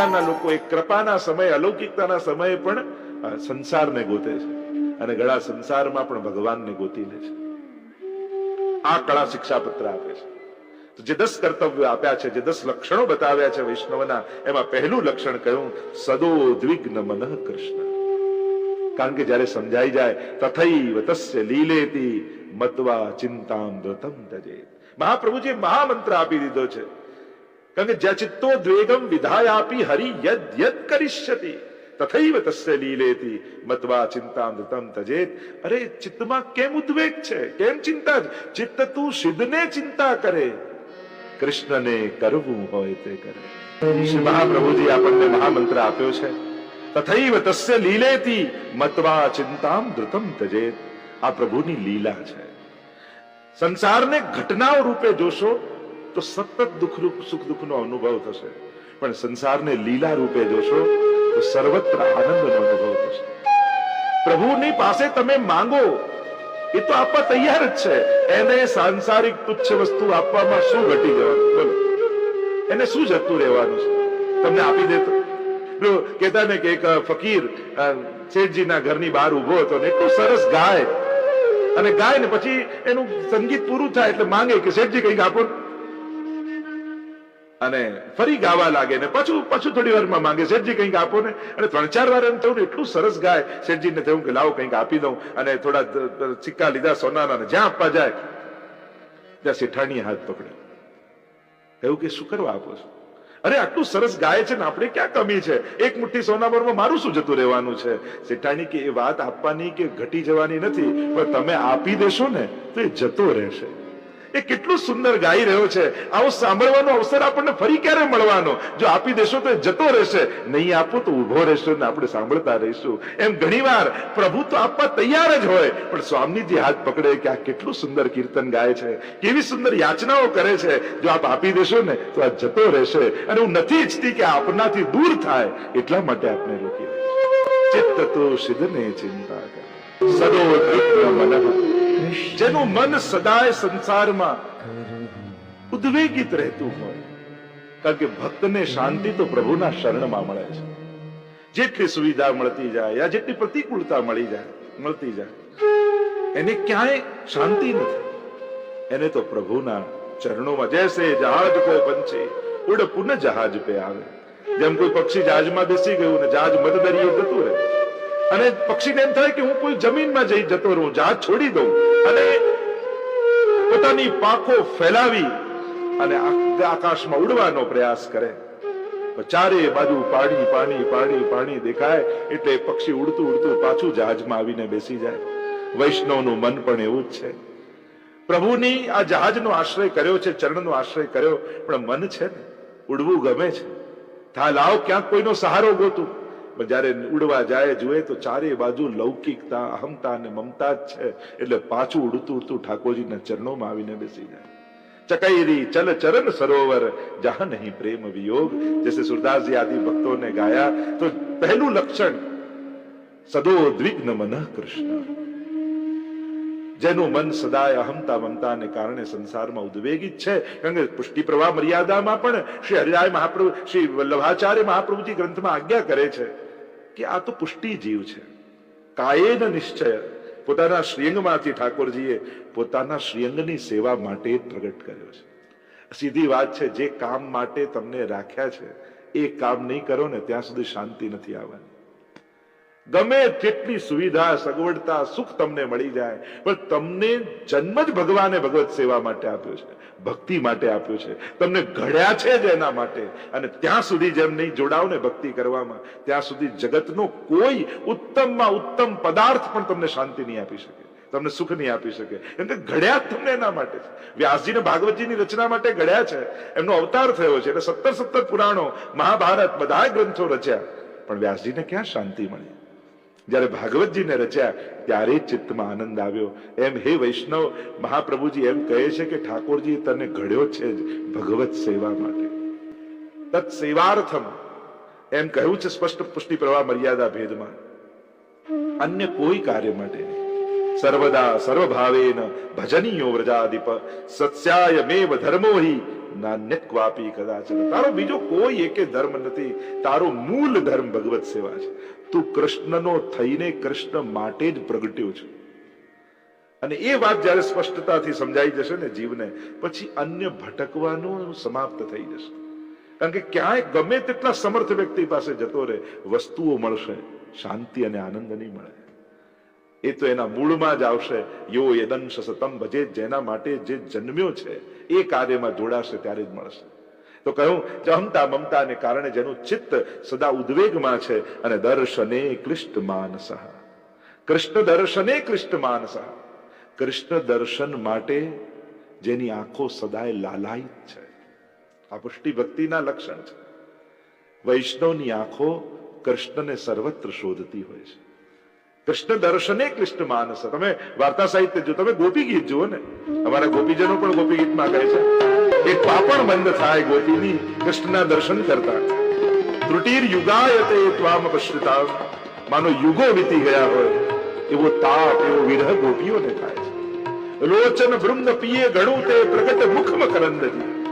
પ્રકારના લોકો એક કૃપાના સમયે, અલૌકિકતાના સમયે પણ સંસારને ગોતે છે. અને ઘણા સંસારમાં પણ ભગવાનને ગોતી લે છે. આ કળા શિક્ષાપત્ર આપે છે. જે દસ કર્તવ્યો આપ્યા છે, જે દસ લક્ષણો બતાવ્યા છે વૈષ્ણવના, એમાં પહેલું લક્ષણ કહ્યું, સદો દ્વિગ્ન મનઃ કૃષ્ણ. કારણ કે જ્યારે સમજાઈ જાય, તથૈવ તસ્ય લીલેતી મતવા ચિંતામ ધૃતમ તજે મહાપ્રભુજીએ મહામંત્ર આપી દીધો છે. કારણ કે જ્યાં ચિત્તો દ્વેગમ વિધાયાપી હરિ યદ યદ કરિષ્યતિ તથૈવ તસ્ય લીલેતી મત્વા ચિંતામ ધૃતમ તજેત અરે ચિત્તમાં કેમ ઉદ્વેગ છે કેમ ચિંતા ચિત્ત તું સિદ્ધને ચિંતા કરે કૃષ્ણને કરવું હોય તે કરે શ્રી મહાપ્રભુજી આપણને મહામંત્ર આપ્યો છે તથૈવ તસ્ય લીલેતી મત્વા ચિંતામ ધૃતમ તજેત આ પ્રભુની લીલા છે સંસારને ઘટનાઓ રૂપે જોશો તો સતત દુઃખ સુખ દુઃખનો અનુભવ થશે. પણ સંસારને લીલા રૂપે જોશો, તો સર્વત્ર આનંદનો અનુભવ થશે. પ્રભુની પાસે તમે માંગો, એ તો આપવા તૈયાર જ છે. એને સાંસારિક તુચ્છ વસ્તુ આપવામાં શું ઘટી જવાનું બોલો. એને શું જતું રહેવાનું છે? તમને આપી દેતો જો કહેતા ને કે એક ફકીર શેઠજીના ઘરની બહાર ઊભો હતો ને, એટલું સરસ ગાય. અને ગાય ને પછી એનું સંગીત પૂરું થાય એટલે માંગે કે શેઠજી કંઈક આપો. અને ફરી ગાવા લાગે ને પાછું પાછું થોડી વારમાં માંગે. શેઠજી કંઈક આપો ને. અને ત્રણ ચાર વાર એમ થયું એટલું સરસ ગાય. શેઠજીને થયું કે લાવો કંઈક આપી દઉં. અને થોડા સિક્કા લીધા, સોનાના જ્યાં આપવા જાય, ત્યાં શેઠાણીએ હાથ પકડે એવું કે શું કરવા આપો છો? અરે, આટલું સરસ ગાય છે ને, આપણે ક્યાં કમી છે? એક મુઠ્ઠી સોના સોનામરમાં મારું શું જતું રહેવાનું છે? શેઠાણી કે એ વાત આપવાની કે ઘટી જવાની નથી, પણ તમે આપી દેશો ને, તો એ જતો રહેશે. એ કેટલું સુંદર ગાઈ રહ્યો છે. આવો સાંભળવાનો અવસર આપણને ફરી ક્યારે મળવાનો? જો આપી દેશો તો જતો રહેશે. નહીં આપો તો ઊભો રહેશો ને આપણે સાંભળતા રહીશું. એમ ઘણીવાર પ્રભુ તો આપવા તૈયાર જ હોય. પણ સ્વામીજી હાથ પકડે કે આ કેટલું સુંદર કીર્તન ગાય છે, કેવી સુંદર યાચનાઓ કરે છે, જો આપ આપી દેશો ને તો આ જતો રહેશે. અને હું નથી ઈચ્છતી કે આપનાથી દૂર થાય. એટલા માટે આપને રોકી ચિત્ત તો સિદ્ધને ચિંતા કરે. સદો મનઃ. જેનું મન સદાય સંસારમાં ઉદ્વેગિત રહેતું હોય. કારણ કે ભક્તને શાંતિ તો પ્રભુના શરણમાં મળે છે. જેટલી સુવિધા મળતી જાય યા જેટલી પ્રતિકૂળતા મળી જાય, મળતી જાય, એને ક્યાંય શાંતિ નથી. એને તો પ્રભુના ચરણોમાં જૈસે જહાજ કો પંચે, ઉડ પુનઃ જહાજ પે આવે. જેમ કોઈ પક્ષી જહાજમાં બેસી ગયું ને જહાજ મધદરિયો જતું રહે અને પક્ષીને એમ થાય કે હું કોઈ જમીનમાં જઈ જતો રહું જહાજ છોડી દઉં. અને પોતાની પાંખો ફેલાવી અને આકાશમાં ઉડવાનો પ્રયાસ કરે. ચારે બાજુ પાણી પાણી પાણી પાણી દેખાય, એટલે પક્ષી ઉડતું ઉડતું પાછું જહાજમાં આવીને બેસી જાય. વૈષ્ણવનું મન પણ એવું જ છે. પ્રભુની આ જહાજનો આશ્રય કર્યો છે, ચરણનો આશ્રય કર્યો, પણ મન છે ને, ઉડવું ગમે છે. થા લાવ, ક્યાંક કોઈનો સહારો ગોતું. પણ ઉડવા જાય જુએ તો ચારે બાજુ લૌકિકતા અહમતા અને મમતા જ છે. એટલે પાછું ઉડતું ઉડતું ઠાકોરજીના ચરણોમાં આવીને બેસી જાય. ચકૈરી ચલ ચરણ સરોવર, જહા નહીં પ્રેમ વિયોગ. જैसे સુરદાસજી આદિ ભક્તોને ગાયા, તો પહેલું લક્ષણ, સદો દ્વિગ્ન મનઃ કૃષ્ણ જેનું મન સદાય અહમતા મમતાને કારણે સંસારમાં ઉદ્વેગિત છે. કારણ કે પુષ્ટિ પ્રવાહ મર્યાદામાં પણ શ્રી હરિરાય મહાપ્રભુ, શ્રી વલ્લભાચાર્ય મહાપ્રભુજી ગ્રંથમાં આજ્ઞા કરે છે કે આ તો પુષ્ટિ જીવ છે. કાયેન નિશ્ચય. પોતાના શ્રીઅંગમાંથી ઠાકોરજીએ પોતાના શ્રીઅંગની સેવા માટે પ્રગટ કર્યો છે. સીધી વાત છે, જે કામ માટે તમને રાખ્યા છે, એ કામ નહીં કરો ને ત્યાં સુધી શાંતિ નથી આવવાની. ગમે તેટલી સુવિધા, સગવડતા, સુખ તમને મળી જાય, પણ તમને જન્મ જ ભગવાને ભગવત સેવા માટે આપ્યો છે, ભક્તિ માટે આપ્યો છે. તમને ઘડ્યા છે જ એના માટે. અને ત્યાં સુધી જેમ નહીં જોડાવ ને ભક્તિ કરવામાં, ત્યાં સુધી જગતનો કોઈ ઉત્તમમાં ઉત્તમ પદાર્થ પણ તમને શાંતિ નહીં આપી શકે, તમને સુખ નહીં આપી શકે. કેમ કે ઘડ્યા તમને એના માટે વ્યાસજીને ભાગવતજીની રચના માટે ઘડ્યા છે. એમનો અવતાર થયો છે. એટલે સત્તર સત્તર પુરાણો મહાભારત બધા ગ્રંથો રચ્યા. પણ વ્યાસજીને ક્યાં શાંતિ મળી? જ્યારે ભાગવતજીને રચ્યા, ત્યારે ચિત્તમાં આનંદ આવ્યો. એમ હે વૈષ્ણવ, મહાપ્રભુજી એમ કહે છે કે ઠાકોરજી તને ઘડ્યો છે જ ભગવત સેવા માટે. તત સેવાર્થમ એમ કહ્યું છે સ્પષ્ટ પુષ્ટિ પ્રવાહ મર્યાદા ભેદમાં. અન્ય કોઈ કાર્ય માટે સર્વદા સર્વભાવેન ભજનીયો વ્રજાધિપ સત્યાય મેવ ધર્મો હિ નાન્ય ક્વાપી કદાચ. તારો બીજો કોઈ એકે ધર્મ નથી. તારો મૂળ ધર્મ ભગવત સેવા છે. તું કૃષ્ણનો થઈને કૃષ્ણ માટે જ પ્રગટ્યો છે. અને એ વાત જ્યારે સ્પષ્ટતાથી સમજાઈ જશે ને જીવને, પછી અન્ય ભટકવાનું સમાપ્ત થઈ જશે. કારણ કે ક્યાંય ગમે તેટલા સમર્થ વ્યક્તિ પાસે જતો રહે, વસ્તુઓ મળશે, શાંતિ અને આનંદ નહીં મળે. એ તો એના મૂળમાં જ આવશે, યો યદંશ સતમ ભજે જેના માટે જે જન્મ્યો છે, એ કાર્યમાં જોડાશે ત્યારે જ મળશે. તો કહ્યું ચહમતા મમતાને કારણે જેનું ચિત્ત સદા ઉદ્વેગમાં છે અને દર્શને કૃષ્ણ માનસ કૃષ્ણ દર્શને કૃષ્ણ માનસ કૃષ્ણ દર્શન માટે જેની આંખો સદાય લાલાયિત છે. આ પુષ્ટિ ભક્તિના લક્ષણ છે. વૈષ્ણવની આંખો કૃષ્ણને સર્વત્ર શોધતી હોય છે. કૃષ્ણ દર્શને કૃષ્ણ માનસ તમે વાર્તા સાહિત્ય જો તમે ગોપી ગીત જુઓ ને. અમારા ગોપીજનો પણ ગોપી ગીતમાં કહે છે. એક પાપણ બંધ થાય ગોપીની, કૃષ્ણના દર્શન કરતા. ત્રુટીર યુગાયતે ત્વામ પશ્રિતા માનો યુગો વીતી ગયા હોય, એવો તાપ, એવો વિરહ ગોપીઓને થાય લોચન વૃંદ પીએ ઘણું તે પ્રગટ મુખમ કરંદજી.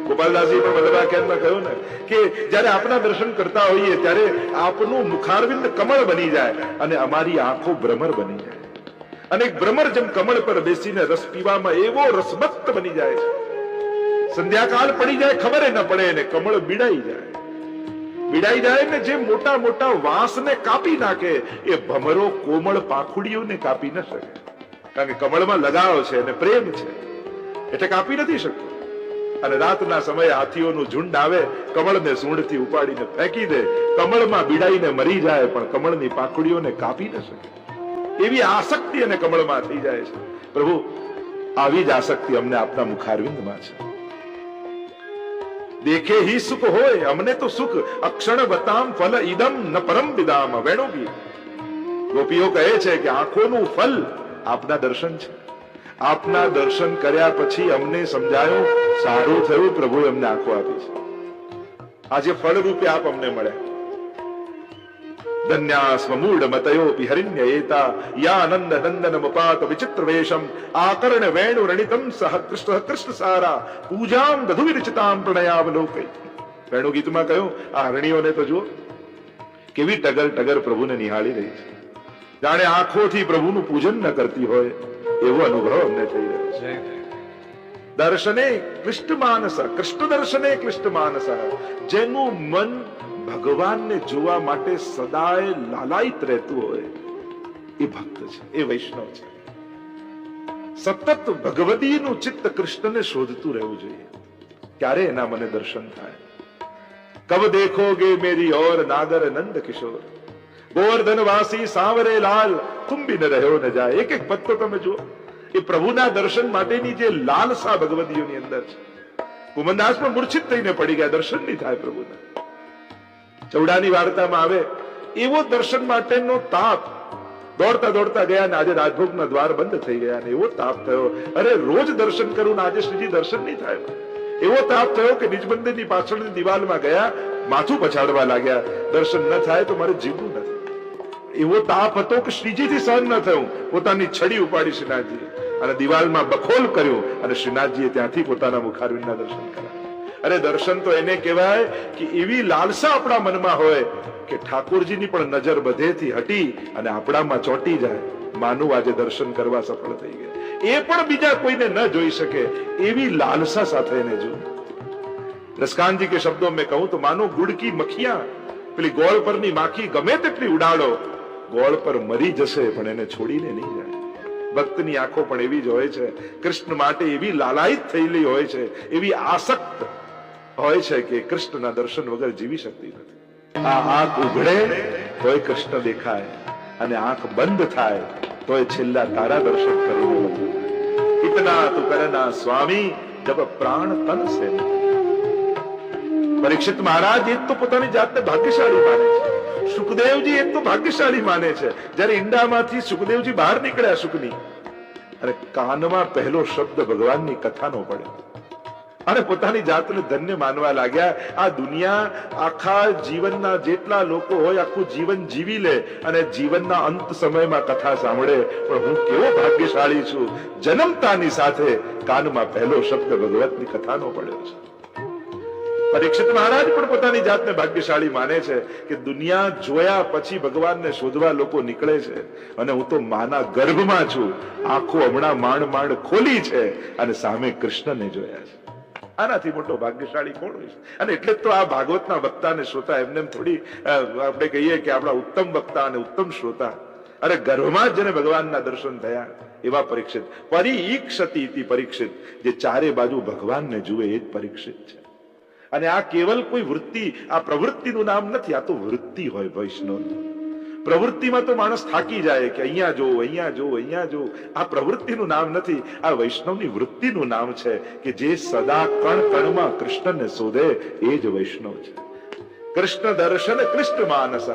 ગોપાલદાસજી પણ વલ્લભાખ્યાનમાં કહ્યું ને, કે જ્યારે આપના દર્શન કરતા હોઈએ, ત્યારે આપનું મુખારવિંદ કમળ બની જાય અને અમારી આંખો ભ્રમર બની જાય. અને ભ્રમર જેમ કમળ પર બેસીને રસ પીવામાં એવો રસમત્ત બની જાય છે. સંધ્યાકાળ પડી જાય, ખબર ન પડે ને કમળ બીડાઈ જાય. બીડાઈ જાય ને જે મોટા મોટા વાંસને કાપી નાખે, એ ભમરો કોમળ પાખુડીઓને કાપી ન શકે. કારણ કે કમળમાં લગાવ છે અને પ્રેમ છે. એટલે કાપી નથી શકતો. અને રાતના સમયે હાથીઓનું ઝુંડ આવે, કમળને સૂંઢથી ઉપાડીને ફેંકી દે. કમળમાં બીડાઈને મરી જાય, પણ કમળની પાખુડીઓને કાપી ન શકે. એવી આસક્તિ અને કમળમાં થઈ જાય છે. પ્રભુ, આવી જ આસક્તિ અમને આપના મુખારવિંદમાં છે. દેખે હી સુખ હોય અમને તો સુખ અક્ષણ બતામ ફલ ઇદમ ન પરમ વિદામ વેણુગી ગોપીઓ કહે છે કે આંખોનું ફલ આપના દર્શન છે આપના દર્શન કર્યા પછી અમને સમજાયું સારું થયું પ્રભુ એમને આંખો આપી છે આજે ફળ રૂપે આપ અમને મળ્યા ધન્યાસ્મ મૂઢ મતયોપી હરિણ્ય યાનંદ નંદન વિચિત્ર વેશમ આકર્ણ વેણુ રણિતમ સહ કૃષ્ણ કૃષ્ણ સારા પૂજામ દધુ વિરચિતામ પ્રણયાવલોકઈ વેણુ ગીતમાં કહ્યું આ હરણીઓને તો જુઓ કેવી ટગર ટગર પ્રભુને નિહાળી રહી છે જાણે આંખોથી પ્રભુનું પૂજન ન કરતી હોય એવો અનુભવ અમને થઈ રહ્યો છે દર્શને કૃષ્ણ માનસ કૃષ્ણ દર્શને કૃષ્ણ માનસ જેનું મન ભગવાનને જોવા માટે સદાય લાલાયિત રહેતું હોય એ ભક્ત છે, એ વૈષ્ણવ છે. સતત ભગવદીનું ચિત્ત કૃષ્ણને શોધતું રહેવું જોઈએ. ક્યારે એના મને દર્શન થાય? કબ દેખોગે મેરી ઓર નાગર નંદ કિશોર. ગોવર્ધન વાસી સાવરે લાલ કુંભી ન રહ્યો ન જાય. એક એક પદ તમે જુઓ. એ પ્રભુના દર્શન માટેની જે લાલસા ભગવદીઓની અંદર છે. કુમનદાસ પણ મૂર્છિત થઈને પડી ગયા. દર્શન નહીં થાય પ્રભુના. ચૌડાની વાર્તામાં આવે, એવો દર્શન માટેનો તાપ. દોડતા દોડતા ગયા ને આજે રાજભોગના દ્વાર બંધ થઈ ગયા ને એવો તાપ થયો. અરે, રોજ દર્શન કરું ને આજે શ્રીજી દર્શન નહીં થાય. એવો તાપ થયો કે નિજ મંદિરની પાછળની દિવાલમાં ગયા, માથું પછાડવા લાગ્યા. દર્શન ન થાય તો મારે જીવવું નથી. એવો તાપ હતો કે શ્રીજીથી સહન ન થયું. પોતાની છડી ઉપાડી શ્રીનાથજી અને દિવાલમાં બખોલ કર્યો અને શ્રીનાથજીએ ત્યાંથી પોતાના મુખારવિંદના દર્શન કર્યા અરે દર્શન તો એને કહેવાય કે એવી લાલસા આપણા મનમાં હોય કે ઠાકોરજીની પણ નજર બધેથી હટી અને આપણામાં ચોટી જાય. માનું આજે દર્શન કરવા સફળ થઈ ગયા. એ પણ બીજા કોઈને ન જોઈ શકે એવી લાલસા સાથે એને જો. રસકાનજી કે શબ્દો મેં કહું તો માનો ગુડકી મખિયા. પેલી ગોળ પરની માખી ગમે તેટલી ઉડાડો. ગોળ પર મરી જશે પણ એને છોડીને નહીં જાય. ભક્તની આંખો પણ એવી જ હોય છે. કૃષ્ણ માટે એવી લાલાયિત થયેલી હોય છે. એવી આસક્ત હોય છે કે કૃષ્ણના દર્શન વગર જીવી શકતી નથી. આ આંખ ઉઘડે તોય કૃષ્ણ દેખાય અને આંખ બંધ થાય તોય છેલ્લા તારા દર્શન કરી. ઇતના તુ કરના સ્વામી જબ પ્રાણ તન સે. પરીક્ષિત મહારાજ, એ તો પોતાની જાતને ભાગ્યશાળી માને છે. સુખદેવજી એ તો ભાગ્યશાળી માને છે. જ્યારે ઈંડામાંથી સુખદેવજી બહાર નીકળ્યા સુખની. અને કાનમાં પહેલો શબ્દ ભગવાનની કથાનો પડ્યો અને પોતાની જાતને ધન્ય માનવા લાગ્યા. આ દુનિયા આખા જીવનના જેટલા લોકો હોય, આખું જીવન જીવી લે અને જીવનના અંત સમયમાં કથા સાંભળે. પણ હું કેવો ભાગ્યશાળી છું? જન્મતાની સાથે કાનમાં પહેલો શબ્દ ભગવતની કથાનો પડ્યો છે. પરીક્ષિત મહારાજ પણ પોતાની જાતને ભાગ્યશાળી માને છે કે દુનિયા જોયા પછી ભગવાનને શોધવા લોકો નીકળે છે. અને હું તો માના ગર્ભમાં છું. આંખો હમણાં માંડ માંડ ખોલી છે અને સામે કૃષ્ણને જોયા છે. આનાથી મોટો ભાગ્યશાળી કોણ હોય અને એટલે તો આ ભાગવતના વક્તા શ્રોતા એમને થોડી આપણે કહીએ કે આપણા ઉત્તમ વક્તા અને ઉત્તમ શ્રોતા. અરે ગર્ભમાં જેને ભગવાનના દર્શન થયા, એવા પરીક્ષિત. પરીક્ષતી પરીક્ષિત. જે ચારે બાજુ ભગવાનને જુએ, એ જ પરીક્ષિત છે. અને આ કેવલ કોઈ વૃત્તિ, આ પ્રવૃત્તિનું નામ નથી, આ તો વૃત્તિ હોય વૈષ્ણવ. પ્રવૃત્તિમાં તો માણસ થાકી જાય કે અહીંયા જો અહીંયા જો અહીંયા જો. આ પ્રવૃત્તિનું નામ નથી, આ વૈષ્ણવની વૃત્તિનું નામ છે કે જે સદા કણ કણમાં કૃષ્ણને શોધે, એ જ વૈષ્ણવ છે. કૃષ્ણ દર્શન, કૃષ્ણ માનસ.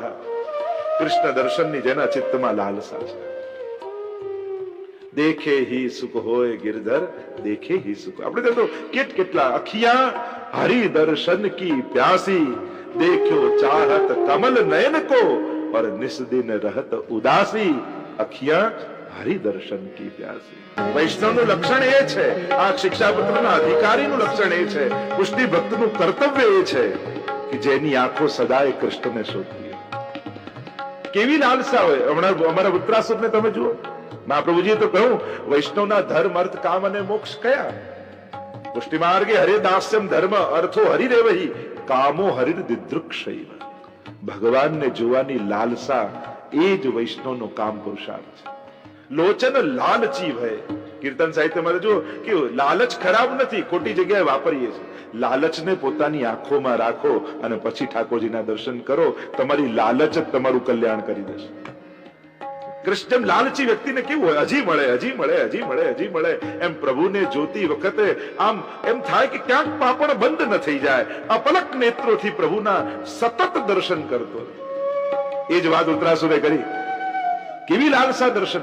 કૃષ્ણ દર્શનની જેના ચિત્તમાં લાલસા છે. દેખે હી સુખ હોય ગિરધર, દેખે હી સુખ. આપણે તો કેટ કેટલા, અખિયા હરિ દર્શન કી પ્યાસી. દેખ્યો ચાહત કમલ નયન કો પર નિસ્દિન रहत ઉદાસી અખિયા હરિ દર્શન કી પ્યાસી વૈષ્ણવનું લક્ષણ એ છે આ શિક્ષાપત્રના અધિકારીનું લક્ષણ એ છે પુષ્ટિ ભક્તનું કર્તવ્ય એ છે કે જેની આંખો સદાય કૃષ્ણને શોધતી કેવી લાલસા હોય હમણાં અમારા ઉત્તરાસુરને તમે જુઓ. મહાપ્રભુજીએ તો કહ્યું, વૈષ્ણવના ધર્મ, અર્થ, કામ અને મોક્ષ કયા? પુષ્ટિ માર્ગે હરે દાસ્યમ ધર્મ, અર્થો હરિ રેવહી કામો હરિર દિદૃક્ષૈવ ભગવાનને જોવાની લાલસા એ જ વૈષ્ણવનો કામ પુરુષાર્થ છે. લોચન લાલચી ભય કીર્તન સાહિત્યમાં જો કે લાલચ ખરાબ નથી, ખોટી જગ્યાએ વાપરીએ છીએ. લાલચને પોતાની આંખોમાં રાખો અને પછી ઠાકોરજીના દર્શન કરો, તમારી લાલચ જ તમારું કલ્યાણ કરી દેશે. કૃષ્ણ લાલચી વ્યક્તિને કેવું હોય? હજી મળે હજી મળે હજી મળે હજી મળે. એમ પ્રભુને જોતી વખતે આમ એમ થાય કે ક્યાંક પાપણ બંધ ન થઈ જાય. અપલક નેત્રોથી પ્રભુના સતત દર્શન કરતો એ જ વાત ઉત્તરાસુરે કરી. કેવી લાલસા દર્શન.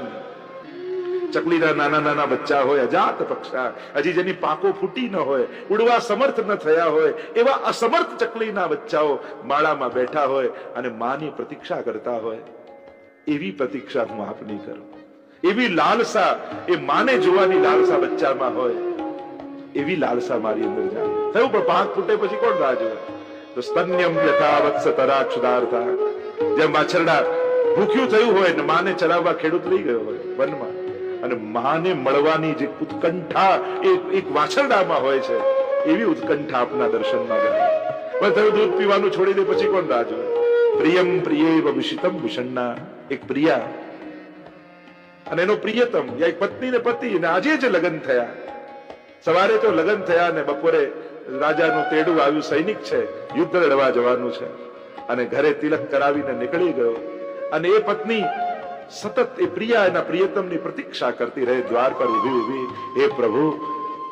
ચકલીના નાના નાના બચ્ચા હોય, અજાત પક્ષા. હજી જેની પાકો ફૂટી ન હોય, ઉડવા સમર્થ ન થયા હોય, એવા અસમર્થ ચકલીના બચ્ચાઓ માળામાં બેઠા હોય અને માની પ્રતીક્ષા કરતા હોય. એવી પ્રતીક્ષા હું આપની કરું. એવી લાલસા, એ માને જોવાની લાલસા બચ્ચામાં હોય, એવી લાલસા મારી અંદર જાય થયું, પણ પાંખ ફૂટે પછી કોણ રાહ જોવે તો સ્તન્યમ યથા વત્સ તરાક્ષદાર્થા જેમ વાછરડા ભૂખ્યું થયું હોય ને માને ચરાવવા ખેડૂત લઈ ગયો હોય, વનમાં. અને માને મળવાની જે ઉત્કંઠા એ એક વાછરડામાં હોય છે, એવી ઉત્કંઠા આપના દર્શનમાં ગઈ પણ થયું, દૂધ પીવાનું છોડી દે પછી કોણ રાહ જોવે પ્રિયમ પ્રિયેવ વિષિતમ વિષણના એક પ્રિયા. અને એનો પ્રિયતમ, યા પત્ની ને પતિ, ને આજે જ લગ્ન થયા. સવારે તો લગ્ન થયા ને બપોરે રાજાનું તેડું આવ્યું, સૈનિક છે, યુદ્ધ લડવા જવાનું છે. અને ઘરે તિલક કરાવીને નીકળી ગયો. અને એ પત્ની સતત એ પ્રિયા એના પ્રિયતમની પ્રતીક્ષા કરતી રહે, દ્વાર પર ઊભી ઊભી હે પ્રભુ,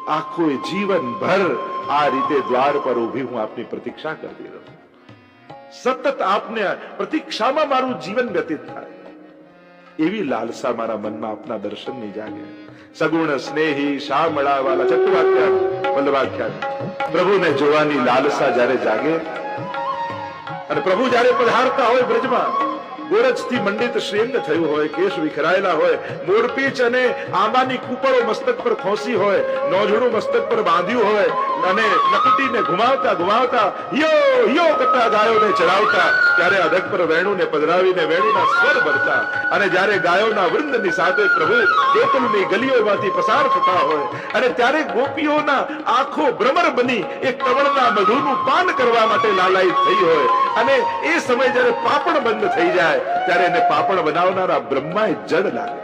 આખું જીવન ભર આ રીતે દ્વાર પર ઊભી હું આપની પ્રતીક્ષા કરતી રહું. સતત આપને પ્રતીક્ષામાં મારું જીવન વ્યતીત થાય. એવી લાલસા મારા મનમાં આપના દર્શનની જાગે. સગુણ સ્નેહી શા વાલા ચતુવાખ્યાન બલવાખ્યાન પ્રભુને જોવાની લાલસા જ્યારે જાગે, અને પ્રભુ જ્યારે પધારતા હોય બ્રજમાં ગોરજથી મંડિત શ્રેંગ થયું હોય, કેશ વિખરાયેલા હોય, મોરપીચ અને આંબાની કૂપળો મસ્તક પર ખોસી હોય નોજડું મસ્તક પર બાંધ્યું હોય, અને લકટીને ઘુમાવતા ઘુમાવતા યો યો કરતા ગાયોને ચડાવતા, ત્યારે અધક પર વેણુને પધરાવીને વેણુના સ્વર ભરતા અને જ્યારે ગાયોના વૃંદની સાથે પ્રભુ ગોકુલની ગલીઓમાંથી પસાર થતા હોય, અને ત્યારે ગોપીઓના આંખો ભ્રમર બની એ કવળના મધુનું પાન કરવા માટે લાલાયિત થઈ હોય, અને એ સમય જ્યારે પાપણ બંધ થઈ જાય ત્યારે એને પાપડ બનાવનારા બ્રહ્માએ જડ લાગે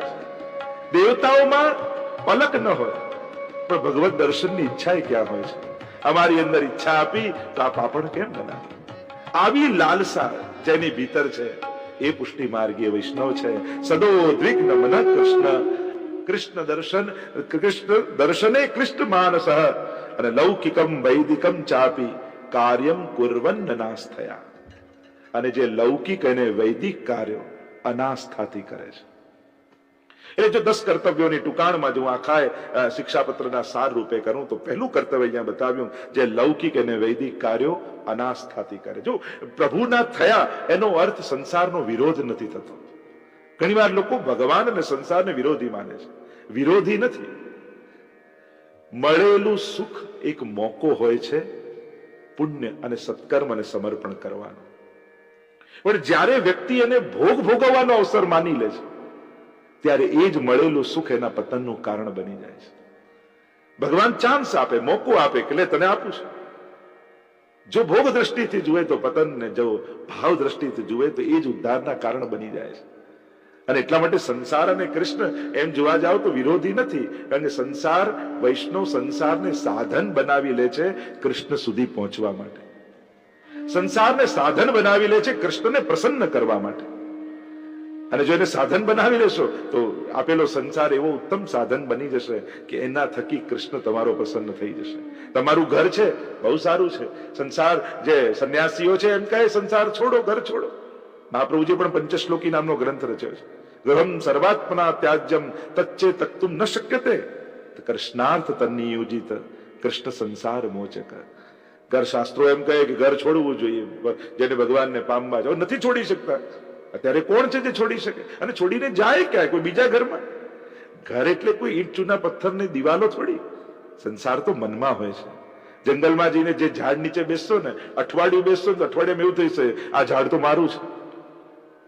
દેવતાઓમાં પલક ન હોય, પણ ભગવત દર્શનની ઈચ્છા ક્યાં હોય છે? અમારી અંદર ઈચ્છા આપી તો આ પાપડ કેમ બનાવે? આવી લાલસા જેની ભીતર છે, એ પુષ્ટિ માર્ગીય વૈષ્ણવ છે. સદો દ્વિગ્ન મન કૃષ્ણ. કૃષ્ણ દર્શન, કૃષ્ણ દર્શને કૃષ્ણ માનસ. અને લૌકિકમ વૈદિકમ ચાપી કાર્યમ કુર્વન નાશ થયા અને જે લૌકિક અને વૈદિક કાર્યો અનાસ્થાથી કરે છે. એટલે જો દસ કર્તવ્યોની ટુકાણમાં જો હું આખા શિક્ષાપત્રના સાર રૂપે કરું, તો પહેલું કર્તવ્ય અહીંયા બતાવ્યું, જે લૌકિક અને વૈદિક કાર્યો અનાસ્થાથી કરે. જો પ્રભુના થયા, એનો અર્થ સંસારનો વિરોધ નથી થતો. ઘણીવાર લોકો ભગવાન અને સંસારને વિરોધી માને છે. વિરોધી નથી. મળેલું સુખ એક મોકો હોય છે પુણ્ય અને સત્કર્મ અને સમર્પણ કરવાનું. પણ જ્યારે વ્યક્તિ એને ભોગ ભોગવવાનો અવસર માની લે છે, ત્યારે એ જ મળેલું સુખ એના પતનનું કારણ બની જાય છે. ભગવાન ચાન્સ આપે, મોકો આપે કે તને આપું છું. જો ભોગ દ્રષ્ટિથી જુએ તો પતનને, જો ભાવ દ્રષ્ટિથી જુએ તો એ જ ઉદ્ધારના કારણ બની જાય છે. અને એટલા માટે સંસાર અને કૃષ્ણ એમ જોવા જાવ તો વિરોધી નથી, કારણ કે સંસાર, વૈષ્ણવ સંસારને સાધન બનાવી લે છે કૃષ્ણ સુધી પહોંચવા માટે. સંસારને સાધન બનાવી લે છે કૃષ્ણને પ્રસન્ન કરવા માટે. અને જો એને સાધન બનાવી લેશો, તો આપેલો સંસાર એવો ઉત્તમ સાધન બની જશે કે એના થકી કૃષ્ણ તમારો પ્રસન્ન થઈ જશે. તમારું ઘર છે, બહુ સારું છે. સંસાર જે સંન્યાસીઓ છે, એમ કહે, સંસાર છોડો, ઘર છોડો. મહાપ્રભુજી પણ પંચશ્લોકી નામનો ગ્રંથ રચ્યો છે. ગૃહમ સર્વાત્મના ત્યાજ્યમ તચ્ચે તક્તુમ ન શક્યતે. કૃષ્ણાર્થ તન્નિયોજિત કૃષ્ણ સંસાર મોચક. ઘર શાસ્ત્રો એમ કહે કે ઘર છોડવું જોઈએ. જેને ભગવાનને પામવા જાવ નથી છોડી શકતા. અત્યારે કોણ છે જે છોડી શકે? અને છોડીને જાય ક્યાં? કોઈ બીજા ઘરમાં? ઘર એટલે કોઈ ઈંટ ચૂના પથ્થરની દિવાલો થોડી. સંસાર તો મનમાં હોય છે. જંગલમાં જઈને જે ઝાડ નીચે બેસશો ને, અઠવાડિયું બેસશો તો અઠવાડિયામાં એવું છે આ ઝાડ તો મારું છે.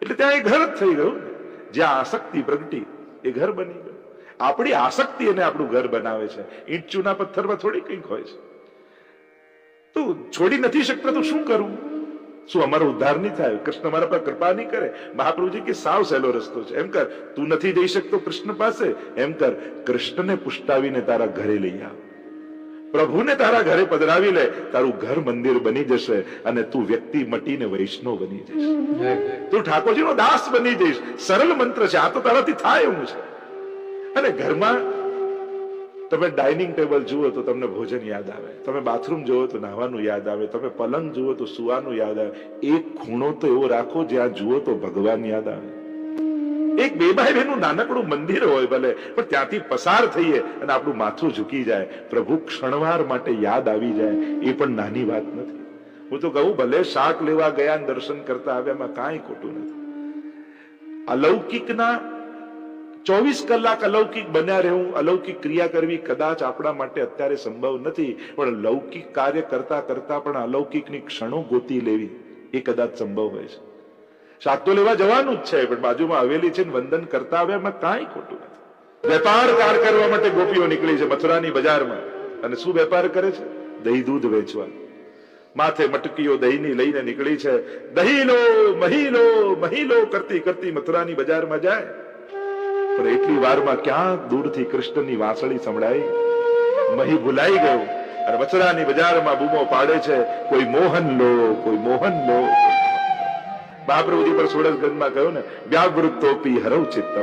એટલે ત્યાં એ ઘર જ થઈ ગયું જ્યાં આસક્તિ પ્રગટી, એ ઘર બની ગયું. આપણી આસક્તિ એને આપણું ઘર બનાવે છે. ઈંટ ચૂના પથ્થરમાં થોડી કંઈક હોય છે. તો છોડી નથી શકતા તો શું કરું? શું અમારો ઉદ્ધાર નહીં થાય? કૃષ્ણ મારા પર કૃપા નહીં કરે? મહાપ્રભુજી કે સાવ સહેલો રસ્તો છે. એમ કર તું નથી જઈ શકતો કૃષ્ણ પાસે? એમ કર કૃષ્ણને પુષ્ટાવીને તારા ઘરે લઈ આવ. પ્રભુને તારા ઘરે પધરાવી લે. તારું ઘર મંદિર બની જશે અને તું વ્યક્તિ મટીને વૈષ્ણવ બની જઈશ. તું ઠાકોરજીનો દાસ બની જઈશ. સરળ મંત્ર છે. આ તો તારાથી થાય એવું છે. અને ઘરમાં તમે ડાઇનિંગ ટેબલ જુઓ તો તમને ભોજન યાદ આવે. તમે બાથરૂમ જુઓ તો નાહવાનું યાદ આવે. તમે પલંગ જુઓ તો સુવાનું યાદ આવે. એક ખૂણો તો એવો રાખો જ્યાં જુઓ તો ભગવાન યાદ આવે. એક બે બાય બેનું નાનકડું મંદિર હોય ભલે, પણ ત્યાંથી પસાર થઈએ અને આપણું માથું ઝૂકી જાય. પ્રભુ ક્ષણવાર માટે યાદ આવી જાય. એ પણ નાની વાત નથી. હું તો કહું, ભલે શાક લેવા ગયા દર્શન કરતા આવ્યા, એમાં કાંઈ ખોટું નથી. અલૌકિકના ચોવીસ કલાક અલૌકિક બન્યા રહેવું, અલૌકિક ક્રિયા કરવી કદાચ આપણા માટે અત્યારે સંભવ નથી, પણ લૌકિક કાર્ય કરતા કરતા પણ અલૌકિકની ક્ષણો ગોતી લેવી એ કદાચ સંભવ હોય છે. શાક તો લેવા જવાનું જ છે, પણ બાજુમાં આવેલી છે વંદન કરતા આવ્યા એમાં કાંઈ ખોટું નથી. વેપાર કાર કરવા માટે ગોપીઓ નીકળી છે મથુરાની બજારમાં. અને શું વેપાર કરે છે? દહીં દૂધ વેચવા. માથે મટકીઓ દહીંની લઈને નીકળી છે. દહીં લો મહી લો મહી લો કરતી કરતી મથુરાની બજારમાં જાય. પણ એટલી વારમાં ક્યાં દૂરથી કૃષ્ણની વાંસળી સંભળાઈ? મહી ભૂલાઈ ગયો. અને વચરાની બજારમાં બૂમો પાડે છે. કોઈ મોહન લો, કોઈ મોહન લો. મહાપ્રભુજી પર સોળસગંજમાં કહ્યું ને વ્યાવૃત્તોપી હરવ ચિત્તમ.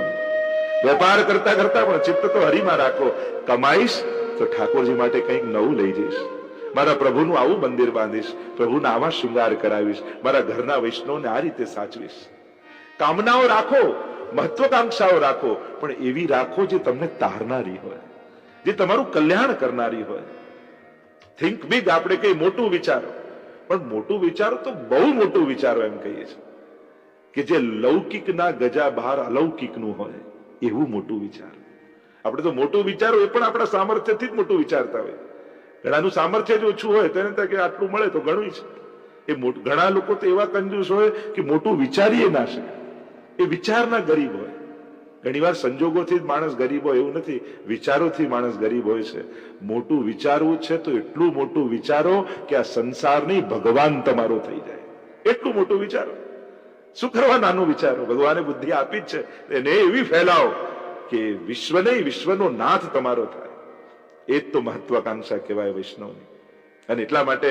વેપાર કરતા કરતા પણ ચિત્ત તો હરિમાં રાખો. કમાઈશ તો ઠાકોરજી માટે કંઈક નવું લઈ જઈશ. મારા પ્રભુનું આવું મંદિર બાંધીશ. પ્રભુના આવા શૃંગાર કરાવીશ. મારા ઘરના વૈષ્ણવને આ રીતે સાચવીશ. કામનાઓ રાખો. મહત્વકાંક્ષાઓ રાખો, પણ એવી રાખો જે તમને તારનારી હોય, જે તમારું કલ્યાણ કરનારી હોય. થિંક બિગ આપણે કઈ મોટું વિચારો. પણ મોટું વિચારો તો બહુ મોટું વિચારો એમ કહીએ છીએ. કે જે લૌકિકના ગજા બહાર અલૌકિકનું હોય, એવું મોટું વિચાર. આપણે તો મોટું વિચારો એ પણ આપણા સામર્થ્યથી જ મોટું વિચારતા હોય. ઘણાનું સામર્થ્ય જ ઓછું હોય તેને કે આટલું મળે તો ઘણું છે. એ ઘણા લોકો તો એવા કંજૂસ હોય કે મોટું વિચારીએ ના શકે એ વિચારના ગરીબ હોય. ઘણીવાર સંજોગોથી જ માણસ ગરીબ હોય, એવું નથી. વિચારોથી માણસ ગરીબ હોય છે. મોટું વિચારવું છે તો એટલું મોટું વિચારો કે આ સંસારની ભગવાન તમારો થઈ જાય. એટલું મોટું વિચારો. શું કરવા નાનું વિચારો? ભગવાને બુદ્ધિ આપી જ છે. એને એવી ફેલાવો કે વિશ્વ નહીં વિશ્વનો નાથ તમારો થાય. એ જ તો મહત્વાકાંક્ષા કહેવાય વૈષ્ણવની. અને એટલા માટે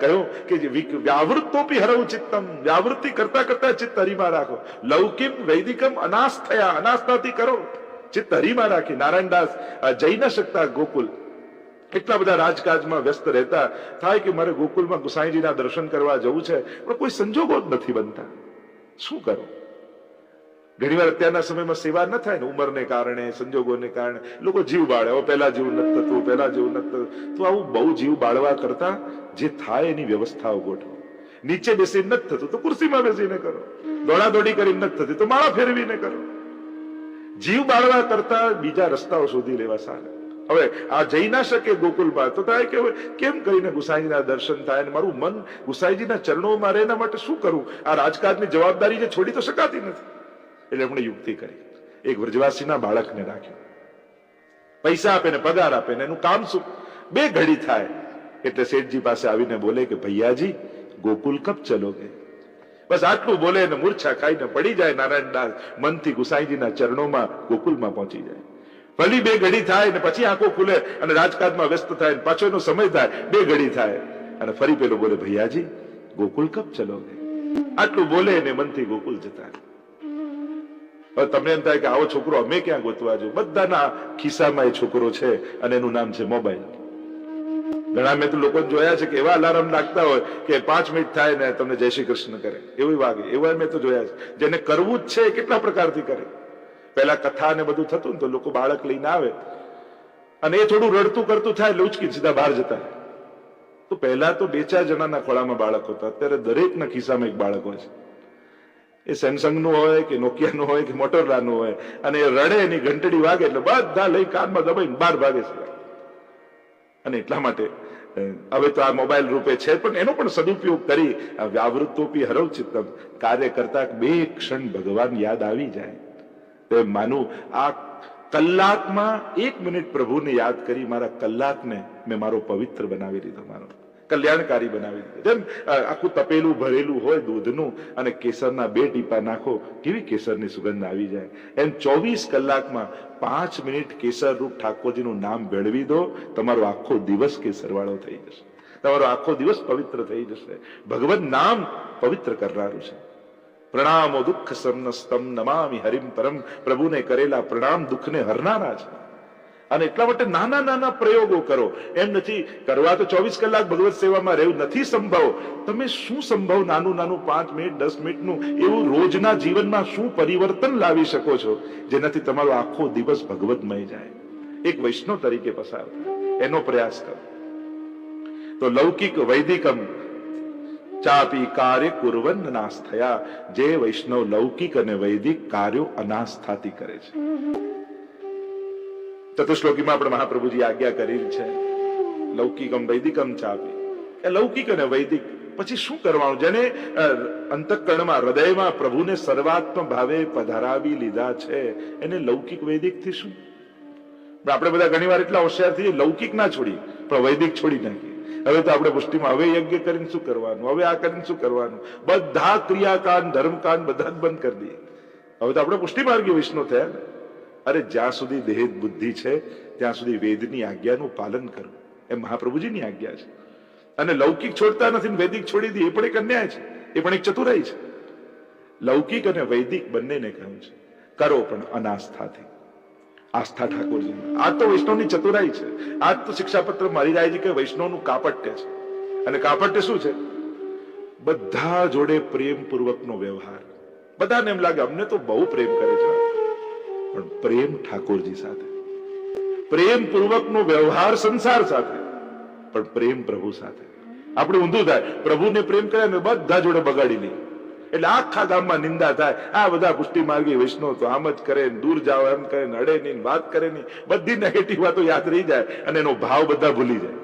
કહ્યું કે વ્યાવૃત્તોપી હરવું ચિત્તમ. વ્યાવૃત્તિ કરતા કરતા ચિત્ત હરીમાં રાખો. લૌકિમ વૈદિકમ અનાસ્થયા અનાસ્થાથી કરો. ચિત્ત હરીમાં રાખી. નારાયણદાસ જઈ ન શકતા ગોકુલ. એટલા બધા રાજકાજમાં વ્યસ્ત રહેતા. થાય કે મારે ગોકુલમાં ગુસાઈજીના દર્શન કરવા જવું છે, પણ કોઈ સંજોગો જ નથી બનતા. શું કરો? ઘણીવાર અત્યારના સમયમાં સેવા ન થાય ને ઉંમરને કારણે, સંજોગોને કારણે, લોકો જીવ બાળે. હવે પહેલા જેવું નથી થતું પહેલા જેવું નથી તો આવું બહુ જીવ બાળવા કરતા જે થાય એની વ્યવસ્થાઓ ગોઠવો. નીચે બેસીને નથી થતું, તો ખુરશીમાં બેસીને કરો. દોડાદોડી કરીને નથી થતી, તો માળા ફેરવીને કરો. જીવ બાળવા કરતા બીજા રસ્તાઓ શોધી લેવા સારા. હવે આ જઈ ના શકે ગોકુલમાં, તો થાય કે કેમ કરીને ગુસાઈજીના દર્શન થાય અને મારું મન ગુસાઈજીના ચરણોમાં રહે એના માટે શું કરું? આ રાજકાજની જવાબદારી જે છોડી તો શકાતી નથી. એટલે એમણે યુક્તિ કરી. એક વ્રજવાસીના બાળકને રાખ્યું. પૈસા આપે ને પગાર આપે ને એનું કામ શું? બે ઘડી થાય. એટલે શેઠજી પાસે આવીને બોલે કે, ભૈયાજી, ગોકુલ કબ ચલોગે? બસ આટલું બોલે ને મૂર્છા ખાઈને પડી જાય નારાયણ દાસ મનથી ગુસાઈજીના ચરણોમાં ગોકુલમાં પહોંચી જાય. ભલી બે ઘડી થાય ને પછી આંખો ખુલે અને રાજકાજમાં વ્યસ્ત થાય ને પાછો એનો સમય થાય. બે ઘડી થાય. અને ફરી પેલો બોલે, ભૈયાજી, ગોકુલ કબ ચલોગે? આટલું બોલે ને મનથી ગોકુલ જતા. હવે તમને એમ થાય કે આવો છોકરો અમે ક્યાં ગોતવા જો બધાના ખિસ્સામાં એ છોકરો છે અને એનું નામ છે મોબાઈલ. ઘણા મેં તો લોકો જોયા છે કે એવા અલાર્મ લાગતા હોય કે પાંચ મિનિટ થાય ને તમને જય શ્રી કૃષ્ણ કરે. એવું વાગે. એવા મેં તો જોયા છે. જેને કરવું જ છે કેટલા પ્રકારથી કરે. પહેલા કથા ને બધું થતું ને તો લોકો બાળક લઈને આવે. અને એ થોડું રડતું કરતું થાય એટલે ઉચકી સીધા બહાર જતા તો પહેલા તો બે ચાર જણાના ખોળામાં બાળક હતા. અત્યારે દરેકના ખિસ્સામાં એક બાળક હોય છે. એ સેમસંગનું હોય કે નોકિયાનું હોય કે મોટોરલાનું હોય. અને એ રડે એની ઘંટડી વાગે એટલે બધા લઈ કાનમાં દબાઈને બહાર ભાગે છે. અને એટલા માટે હવે તો આ મોબાઈલ રૂપે છે પણ એનો પણ સદુપયોગ કરી વ્યાવૃત્તોપી હરવ ચિત્તમ કાર્ય કરતા બે ક્ષણ ભગવાન યાદ આવી જાય. તો માનું, આ કલાકમાં એક મિનિટ પ્રભુને યાદ કરી મારા કલાકને મેં મારો પવિત્ર બનાવી દીધો મારો. કલ્યાણકારી બનાવી દીધો. જેમ આખું તપેલું, ભરેલું હોય, દૂધનું, અને કેસરના બે ટીપા નાખો, કેવી કેસરની સુગંધ આવી જાય. એમ ચોવીસ કલાકમાં પાંચ મિનિટ કેસર રૂપ ઠાકોરજીનું નામ ભેળવી દો, તમારો આખો દિવસ કેસરવાળો થઈ જશે. તમારો આખો દિવસ પવિત્ર થઈ જશે. ભગવત નામ પવિત્ર કરનારું છે. પ્રણામો દુઃખ સમનસ્તમ નમામિ હરિમ પરમ. પ્રભુને કરેલા પ્રણામ દુઃખને હરનારા છે. અને એટલા માટે નાના નાના પ્રયોગો કરો. એમ નથી, કરવા તો ચોવીસ કલાક ભગવત સેવામાં રહેવું નથી સંભવ. તમે શું સંભવ નાનું નાનું પાંચ મિનિટ, દસ મિનિટનું એવું રોજના જીવનમાં શું પરિવર્તન લાવી શકો છો, જેનાથી તમારો આખો દિવસ ભગવતમય જાય? એક વૈષ્ણવ તરીકે પસાર એનો પ્રયાસ કરો. તો લૌકિક વૈદિકમ ચાપી કાર્ય કુરવન નાશ થયા. જે વૈષ્ણવ લૌકિક અને વૈદિક કાર્યો અનાસ્થાથી કરે છે. ચતુશ્લોકીમાં આપણે મહાપ્રભુજી આજ્ઞા કરી છે. લૌકિકમ વૈદિકમ ચાપી. એ લૌકિક અને વૈદિક, પછી શું કરવાનું? જેને અંતકરણમાં, હૃદયમાં પ્રભુને સર્વાત્મ ભાવે પધારાવી લીધા છે, એને લૌકિક વૈદિકથી શું? પણ આપણે બધા ઘણી વાર એટલા હોશિયાર થઈએ, લૌકિક ના છોડી, પણ વૈદિક છોડી નાખીએ. હવે તો આપણે પુષ્ટિમાં હવે યજ્ઞ કરીને શું કરવાનું? હવે આ કરીને શું કરવાનું? બધા ક્રિયાકાંડ, ધર્મકાંડ બધા જ બંધ કરી દઈએ. હવે તો આપણે પુષ્ટિ માર્ગી વિષ્ણુ થયા અરે જ્યાં સુધી દેહ બુદ્ધિ છે, ત્યાં સુધી વેદની આજ્ઞાનું પાલન કરવું એ મહાપ્રભુજીની આજ્ઞા છે. અને લૌકિક છોડતા નથી વૈદિક છોડી દી, એ પણ એક અન્યાય છે. એ પણ એક ચતુરાઈ છે. લૌકિક અને વૈદિક બંનેને કહ્યું છે, કરો પણ અનાસ્થાથી. આસ્થા ઠાકોરજી આ તો વૈષ્ણવની ચતુરાઈ છે. આ તો શિક્ષાપત્ર મારી જાય છે કે વૈષ્ણવનું કાપટ્ય છે. અને કાપટ્ય શું છે? બધા જોડે પ્રેમ પૂર્વકનો વ્યવહાર. બધાને એમ લાગે, અમને તો બહુ પ્રેમ કરે છે. પણ પ્રેમ ઠાકોરજી સાથે. પ્રેમ પૂર્વકનો વ્યવહાર સંસાર સાથે. પણ પ્રેમ પ્રભુ સાથે. આપણે ઊંધું થાય. પ્રભુને પ્રેમ કર્યા ને બધા જોડે બગાડી લઈએ એટલે આખા ગામમાં નિંદા થાય. આ બધા પુષ્ટિ માર્ગી વૈષ્ણવ તો આમ જ કરે દૂર જાવ એમ કરે ને અડે નહીં વાત કરે નહીં. બધી નેગેટિવ વાતો યાદ રહી જાય અને એનો ભાવ બધા ભૂલી જાય.